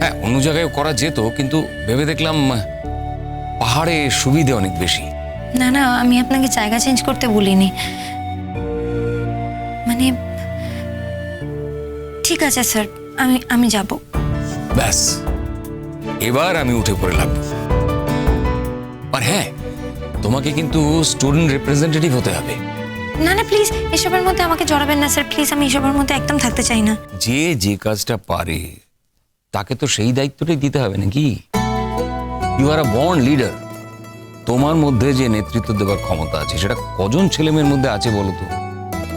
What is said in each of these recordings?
হ্যাঁ অন্য জায়গায় করা যেত কিন্তু ভেবে দেখলাম পাহাড়ে সুবিধে অনেক বেশি। না না আমি আপনাকে জায়গা চেঞ্জ করতে বলিনি। মানে ঠিক আছে স্যার আমি আমি যাব। ব্যাস এবার আমি উঠে পড়ে লাগবো আর হ্যাঁ তোমাকে কিন্তু স্টুডেন্ট রিপ্রেজেন্টেটিভ হতে হবে। না না প্লিজ এসবের মধ্যে আমাকে জড়াবেন না স্যার প্লিজ আমি এসবের মধ্যে একদম থাকতে চাই না। যে যে কাজটা পারে তাকে তো সেই দায়িত্বটাই দিতে হবে নাকি? You are a born leader তোমার মধ্যে যে নেতৃত্ব দেওয়ার ক্ষমতা আছে সেটা কজন ছেলে মেয়ের মধ্যে আছে বলো তো?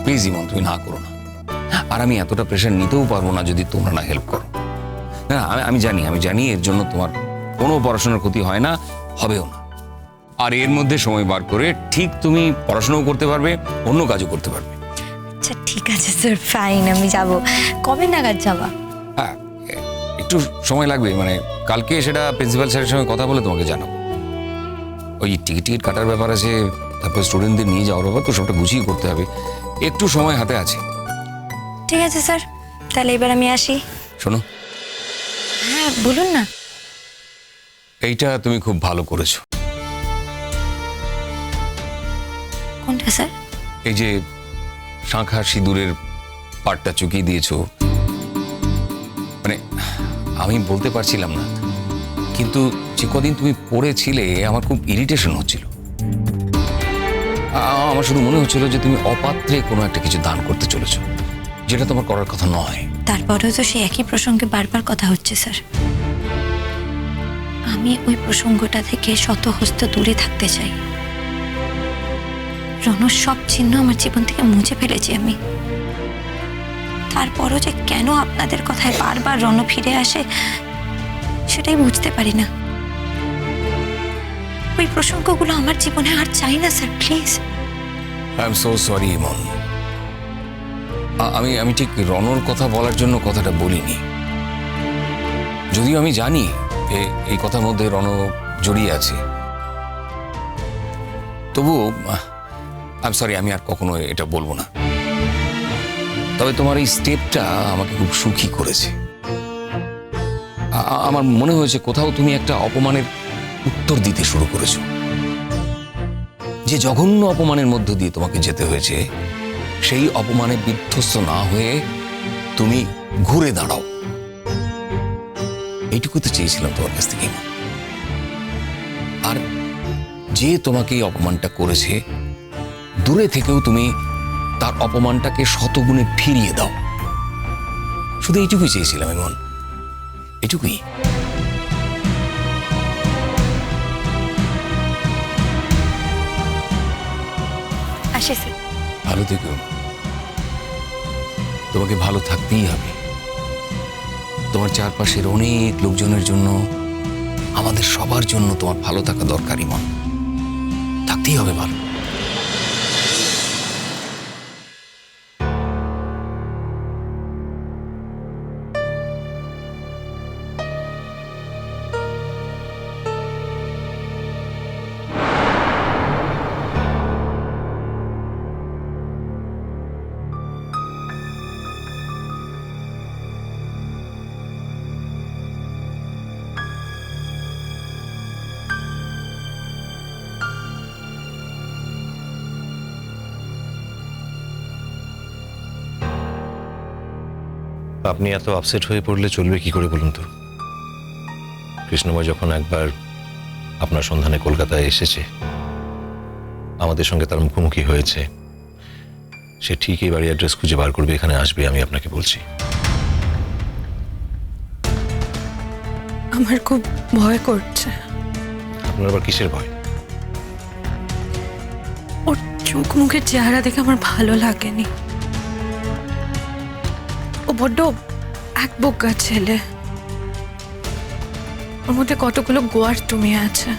প্লিজ ইমন তুমি না করো না। আর আমি এতটা প্রেশার নিতেও পারব না যদি তোমরা না হেল্প করো। না আমি- জানি আমি জানি এর জন্য তোমার কোনো পড়াশোনার ক্ষতি হয় না হবেও না। আর এর মধ্যে সময় বার করে ঠিক তুমি পড়াশোনাও করতে পারবে অন্য কাজও করতে পারবে। আচ্ছা ঠিক আছে স্যার ফাইন আমি যাব। কবে নাগাদ যাবা? হ্যাঁ একটু সময় লাগবে মানে কালকে সেটা প্রিন্সিপাল স্যারের সঙ্গে কথা বলে তোমাকে জানাব। ওই টিকিট টিকিট কাটার ব্যাপার আছে তারপর স্টুডেন্টদের নিয়ে যাওয়ার ব্যাপার তো সবটা গুছিয়ে করতে হবে। একটু সময় হাতে আছে। ঠিক আছে স্যার তাহলে এবার আমি আসি। শোনো। হ্যাঁ বলুন না। এইটা তুমি খুব ভালো করেছ। কোনটা স্যার? এই যে শাঁখা সিঁদুরের পাটটা চুকিয়ে দিয়েছ। মানে আমি বলতে পারছিলাম না। কিন্তু যে কদিন তুমি পড়েছিলে, আমার খুব ইরিটেশন হচ্ছিল। আমার শুধু মনে হচ্ছিল যে তুমি অপাত্রে কোনো একটা কিছু দান করতে চলেছ, যেটা তোমার করার কথা নয়। তারপরেও তো সেই একই প্রসঙ্গে বারবার কথা হচ্ছে, স্যার। আমি ওই প্রসঙ্গটা থেকে শতহস্ত দূরে থাকতে চাই। রনর সব চিহ্ন আমার জীবন থেকে মুছে ফেলেছি আমি। তারপরও যে কেন আপনাদের কথায় বারবার রণ ফিরে আসে, সেটাই বুঝতে পারি না। ওই প্রসঙ্গগুলো আমার জীবনে আর চাই না, sir, please. I am so sorry Imon আমি আমি ঠিক রনর কথা বলার জন্য কথাটা বলিনি। যদিও আমি জানি এই কথার মধ্যে রণ জড়িয়ে আছে। তবু আই এম সরি আমি আর কখনো এটা বলব না। তবে তোমার এই স্টেপটা আমাকে খুব সুখী করেছে। আমার মনে হয়েছে কোথাও তুমি একটা অপমানের উত্তর দিতে শুরু করেছ। যে জঘন্য অপমানের মধ্য দিয়ে তোমাকে যেতে হয়েছে, সেই অপমানে বিধ্বস্ত না হয়ে তুমি ঘুরে দাঁড়াও। এইটুকু তো চেয়েছিলাম তোমার কাছ থেকে আর যে তোমাকে অপমানটা করেছে, দূরে থেকেও তুমি তার অপমানটাকে শতগুণে ফিরিয়ে দাও। শুধু এইটুকুই চেয়েছিলাম এমন এটুকুই আসে স্যার ভালো থেকো। তোমাকে ভালো থাকতেই হবে। তোমার চারপাশের অনেক লোকজনের জন্য আমাদের সবার জন্য তোমার ভালো থাকা দরকারই মন থাকতেই হবে ভালো। আপনি এত আপসেট হয়ে পড়লে চলবে কি করে বলুন তো? কৃষ্ণময় যখন একবার আপনার সন্ধানে কলকাতায় এসেছে আমাদের সঙ্গে তার মুখোমুখি হয়েছে সে ঠিক এই বাড়ি অ্যাড্রেস খুঁজে বার করবে এখানে আসবে আমি আপনাকে বলছি। আমার খুব ভয় করছে। আপনার আবার কিসের ভয়? ওর চোখ মুখের চেহারা দেখে আমার ভালো লাগেনি। বড্ড এক বোকা ছেলে। ওর মধ্যে কতগুলো গোয়ার তুমি আছে।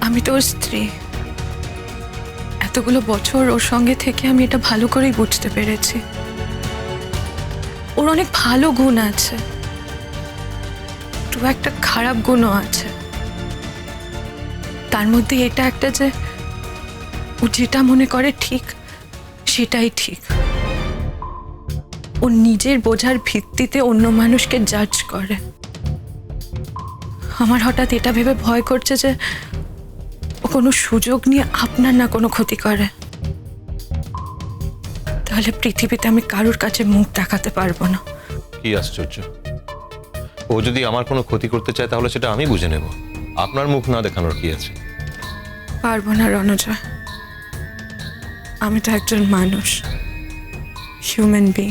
আমি তো ওর স্ত্রী। এতগুলো বছর ওর সঙ্গে থেকে আমি এটা ভালো করেই বুঝতে পেরেছি। ওর অনেক ভালো গুণ আছে। তো একটা খারাপ গুণও আছে। তার মধ্যে এটা একটা যে ও যেটা মনে করে ঠিক, সেটাই ঠিক। ও নিজের বোঝার ভিত্তিতে অন্য মানুষকে জাজ করে। আমার হঠাৎ এটা ভেবে ভয় করছে যে ও কোনো সুযোগ নিয়ে আপনার না কোনো ক্ষতি করে। তাহলে পৃথিবীতে আমি কারোর কাছে মুখ দেখাতে পারব না। কি আশ্চর্য। ও যদি আমার কোনো ক্ষতি করতে চায় তাহলে সেটা আমি বুঝে নেব। আপনার মুখ না দেখানোর কি আছে? পারব না রণজয় আমি তো একজন মানুষ হিউম্যান বিং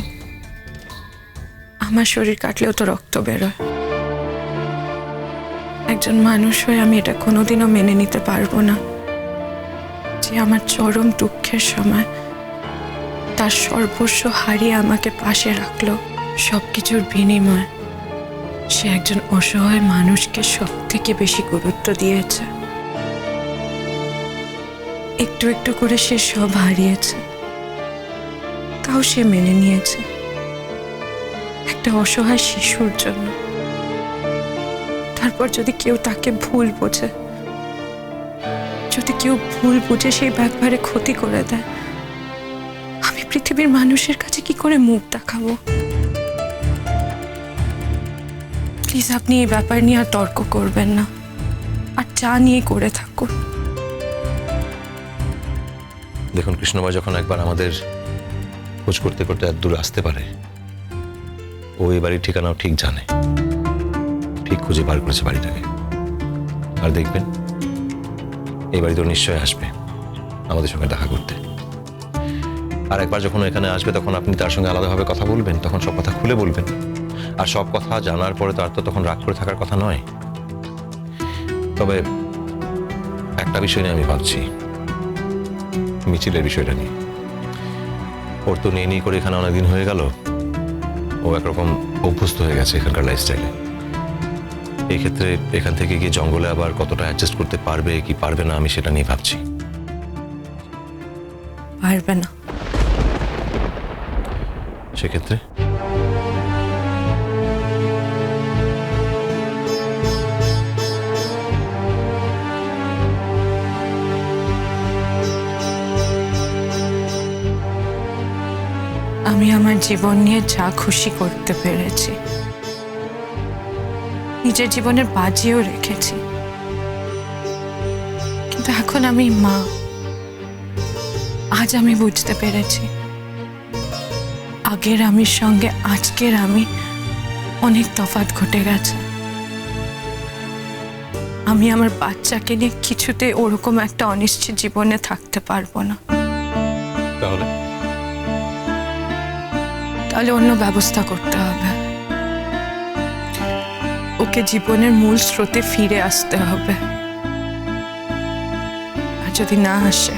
আমার শরীর কাটলেও তো রক্ত বেরোয়। একজন মানুষ হয়ে আমি এটা কোনোদিনও মেনে নিতে পারব না। যে আমার চরম দুঃখের সময় তার সর্বস্ব হারিয়ে আমাকে পাশে রাখল সব কিছুর বিনিময়ে। সে একজন অসহায় মানুষকে সব থেকে বেশি গুরুত্ব দিয়েছে। একটু একটু করে সে সব হারিয়েছে। তাও সে মেনে নিয়েছে। একটা অসহায় শিশুর জন্য। তারপর যদি কেউ তাকে ভুল বোঝে, যদি কেউ ভুল বুঝে সেই ব্যাপারে ক্ষতি করে দেয়, আমি পৃথিবীর মানুষের কাছে কি করে মুখ দেখাবো? প্লিজ আপনি এই ব্যাপার নিয়ে আর তর্ক করবেন না। আর চা নিয়ে করে থাকুন। দেখুন, কৃষ্ণময় যখন একবার আমাদের খোঁজ করতে করতে এত দূর আসতে পারে ও এই বাড়ির ঠিকানাও ঠিক জানে। ঠিক খুঁজে বার করেছে বাড়িটাকে। আর দেখবেন এই বাড়ি তো নিশ্চয় আসবে আমাদের সঙ্গে দেখা করতে। আর একবার যখন এখানে আসবে, তখন আপনি তার সঙ্গে আলাদাভাবে কথা বলবেন, তখন সব কথা খুলে বলবেন। আর সব কথা জানার পরে তার তো তখন রাগ করে থাকার কথা নয়। তবে একটা বিষয় নিয়ে আমি ভাবছি। মিছিলের বিষয়টা নিয়ে। ওর তো নিয়ে নিয়ে করে এখানে অনেকদিন হয়ে গেল। ও একরকম অভ্যস্ত হয়ে গেছে এখানকার লাইফস্টাইলে এক্ষেত্রে এখান থেকে গিয়ে জঙ্গলে আবার কতটা অ্যাডজাস্ট করতে পারবে কি পারবে না আমি সেটা নিয়ে ভাবছি। পারবে না। সেক্ষেত্রে? আমি আমার জীবন নিয়ে যা খুশি করতে পেরেছি। নিজের জীবনের বাজিও রেখেছি। কিন্তু এখন আমি মা। আজ আমি বুঝতে পেরেছি। আগের আমির সঙ্গে আজকের আমি অনেক তফাৎ ঘটে গেছে। আমি আমার বাচ্চাকে নিয়ে কিছুতে ওরকম একটা অনিশ্চিত জীবনে থাকতে পারব না। তাহলে তাহলে অন্য ব্যবস্থা করতে হবে। ওকে জীবনের মূল স্রোতে ফিরে আসতে হবে। আর যদি না আসে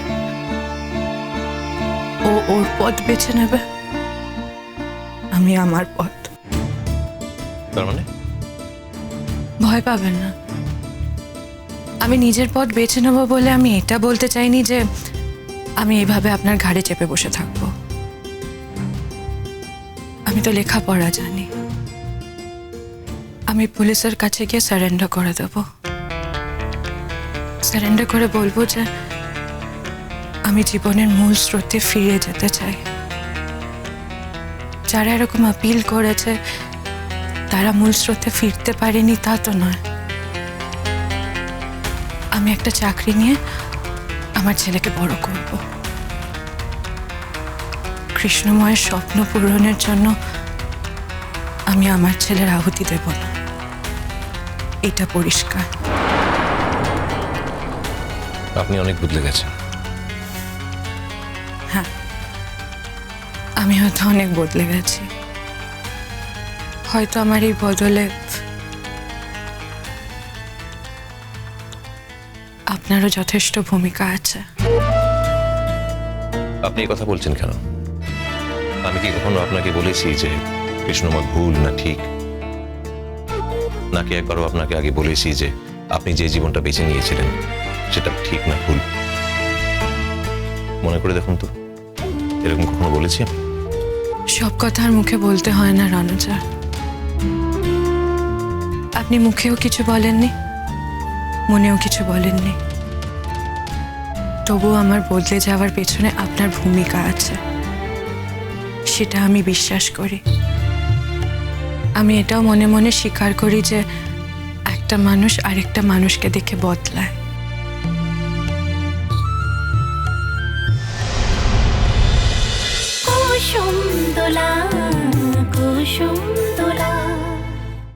ও ওর পথ বেছে নেবে। আমি আমার পথ। তার মানে? ভয় পাবেন না। আমি নিজের পথ বেছে নেব বলে আমি এটা বলতে চাইনি যে আমি এইভাবে আপনার ঘাড়ে চেপে বসে থাকব। আমি তো লেখাপড়া জানি। আমি পুলিশের কাছে গিয়ে সারেন্ডার করে দেব। সারেন্ডার করে বলব যে, আমি জীবনের মূল স্রোতে ফিরে যেতে চাই। যারা এরকম আপিল করেছে, তারা মূল স্রোতে ফিরতে পারেনি তা তো নয়। আমি একটা চাকরি নিয়ে আমার ছেলেকে বড় করব। কৃষ্ণময়ের স্বপ্ন পূরণের জন্য আমি আমার ছেলের আহুতি দেব না। এটা পরিষ্কার। আপনি অনেক বদলে গেছেন। হ্যাঁ। আমি হয়তো অনেক বদলে গেছি। হয়তো আমার এই বদলে আপনারও যথেষ্ট ভূমিকা আছে। আপনি কথা বলছেন কেন? আমি কি কখনো আপনাকে বলেছি যে কৃষ্ণময় ভুল না ঠিক? নাকি একবারও আপনাকে আগে বলেছি যে আপনি যে জীবনটা বেছে নিয়েছিলেন, সেটা ঠিক না ভুল? মনে করে দেখুন তো, এরকম কখনো বলেছি আমি? সব কথা আর মুখে বলতে হয় না রণজা আপনি মুখেও কিছু বলেননি, মনেও কিছু বলেননি। তবু আমার বদলে যাওয়ার পেছনে আপনার ভূমিকা আছে। সেটা আমি বিশ্বাস করি। আমি এটাও মনে মনে স্বীকার করি যে একটা মানুষ আরেকটা মানুষকে দেখে বদলায়। কুসুম দোলা, কুসুম